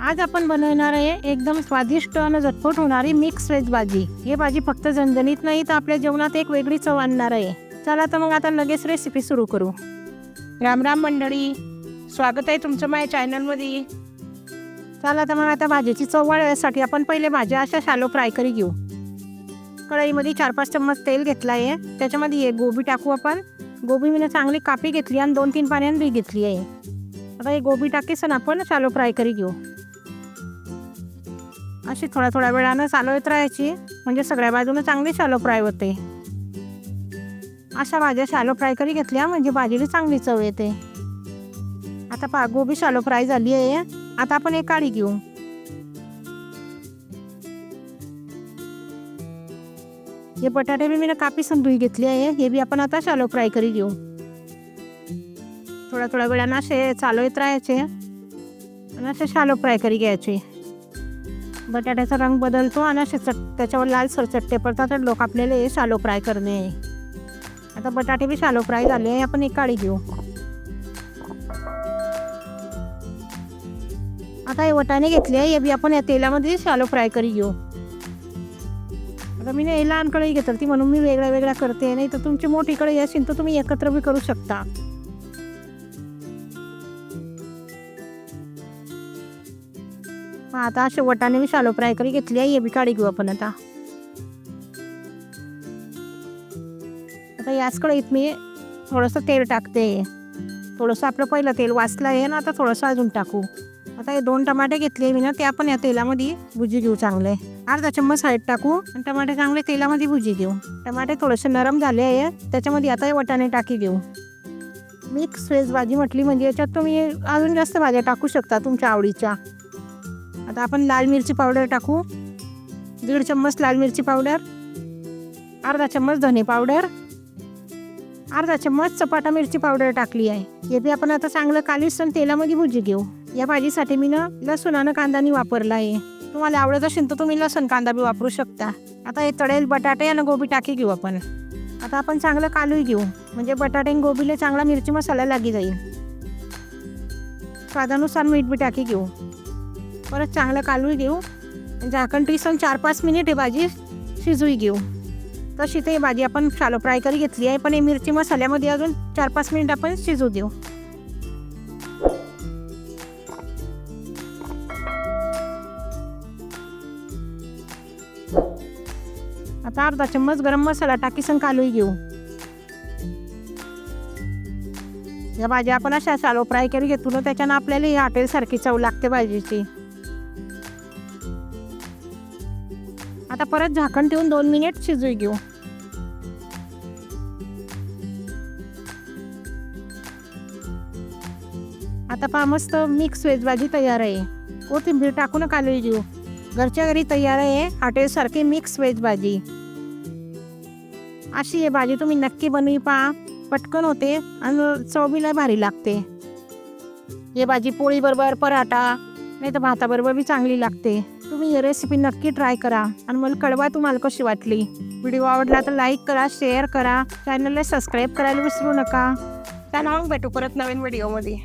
आज आपण बनवणार आहे एकदम स्वादिष्ट आणि झटपट होणारी मिक्स व्हेज भाजी. हे भाजी फक्त झणझणीत नाही तर आपल्या जेवणात एक वेगळी चव आणणार आहे. चला तर मग आता लगेच रेसिपी सुरू करू. राम राम मंडळी. स्वागत आहे तुमचं माझ्या चॅनलमध्ये चला तर मग आता भाजीची चव वाढवण्यासाठी आपण पहिले भाज्या अशा शालो फ्राय करी घेऊ. कढईमध्ये चार पाच चम्मच तेल घेतलं आहे त्याच्यामध्ये एक गोबी टाकू आपण. गोबी मी चांगली कापी घेतली आणि दोन तीन पाण्याने बी घेतली आहे. आता हे गोबी टाकीसन आपण शालो फ्राय करी घेऊ. अशी थोड्या थोड्या वेळानं चालवत राहायची. म्हणजे सगळ्या बाजूनं चांगली शालो फ्राय होते. अशा भाज्या शालो फ्राय करी घेतल्या म्हणजे भाजीला चांगली चव येते. आता पा गोबी शालो फ्राय झाली आहे. आता आपण एक काळी घेऊ. हे बटाटे बी मी कापी संधुई घेतली आहे. हे बी आपण आता शालो फ्राय करी घेऊ. थोड्या थोड्या वेळानं असे चालवत राहायचे. आणि असे शालो फ्राय करी घ्यायचे. बटाट्याचा रंग बदलतो आणि असे चट त्याच्यावर लाल सरचट्टे पडतात तर लोक आपल्याला हे शालो फ्राय करणे. आता बटाटे बी शालो फ्राय झाले आहे आपण एक काळी घेऊ. आता हे वटाणे घेतले हे बी आपण या तेलामध्ये शालो फ्राय करी घेऊ. आता मी हे लहान कढई घेतली म्हणून मी वेगळ्या वेगळ्या करते. नाही तर तुमची मोठी कळी असेल तर तुम्ही एकत्र बी करू शकता. आता असे मी शालो फ्राय करी घेतली आहे. हे बी काढी घेऊ आपण आता. आता याच कढईत मी थोडंसं तेल टाकते. थोडंसं आपलं पहिलं तेल वाचलं आहे ना आता थोडंसं अजून टाकू. आता हे दोन टमाटे घेतले मी ना ते आपण या तेलामध्ये भुजी घेऊ चांगले. अर्धा चम्मच साईड टाकू आणि टमाटे चांगले तेलामध्ये भुजी घेऊ. टमाटे थोडेसे नरम झाले आहे त्याच्यामध्ये आता वटाणे टाकी घेऊ. मिक्स व्हेज भाजी म्हटली म्हणजे याच्यात तुम्ही अजून जास्त भाज्या टाकू शकता तुमच्या आवडीच्या. आता आपण लाल मिरची पावडर टाकू. दीड चम्मच लाल मिरची पावडर. अर्धा चम्मच धने पावडर. अर्धा चम्मच चपाटा मिरची पावडर टाकली आहे. हे बी आपण आता चांगलं कालीसन तेलामध्ये भुजी घेऊ. या भाजीसाठी मी ना लसूण कांदानी वापरला आहे. तुम्हाला आवडत असेल तर तुम्ही लसूण कांदा बी वापरू शकता. आता हे तळेल बटाटे आणि गोबी टाकी घेऊ आपण. आता आपण चांगलं कालूही घेऊ. म्हणजे बटाटे आणि गोबीला चांगला मिरची मसाला लागी जाईल. स्वादानुसार मीठ बी टाकी घेऊ. परत चांगलं कालूही घेऊ. म्हणजे झाकण टिसन चार पाच मिनिट हे भाजी शिजूही घेऊ. तशी ते भाजी आपण शालो फ्राय करी घेतली आहे पण हे मिरची मसाल्यामध्ये अजून चार पाच मिनिट आपण शिजू देऊ. आता अर्धा चम्मच गरम मसाला टाकीसन कालूही घेऊ. या भाज्या आपण अशा शालो फ्राय करी घेतो ना त्याच्यानं आपल्याला ही हॉटेलसारखी चव लागते भाजीची. आता परत झाकण ठेवून दोन मिनिट शिजू घेऊ. आता पहा मस्त मिक्स व्हेज भाजी तयार आहे. कोथिंबीर टाकून कालवी घेऊ. घरच्या घरी तयार आहे हॉटेलसारखी मिक्स व्हेज भाजी. अशी आहे भाजी तुम्ही नक्की बनवी पहा. पटकन होते आणि चवीला भारी लागते. हे भाजी पोळी बरोबर पराठा नाही तर भाताबरोबर बी चांगली लागते. तुम्ही ही रेसिपी नक्की ट्राय करा. आणि मला कळवा तुम्हाला कशी वाटली. व्हिडिओ आवडला तर लाईक करा शेअर करा. चॅनलला सबस्क्राईब करायला विसरू नका. त्यांना मग भेटू परत नवीन व्हिडिओमध्ये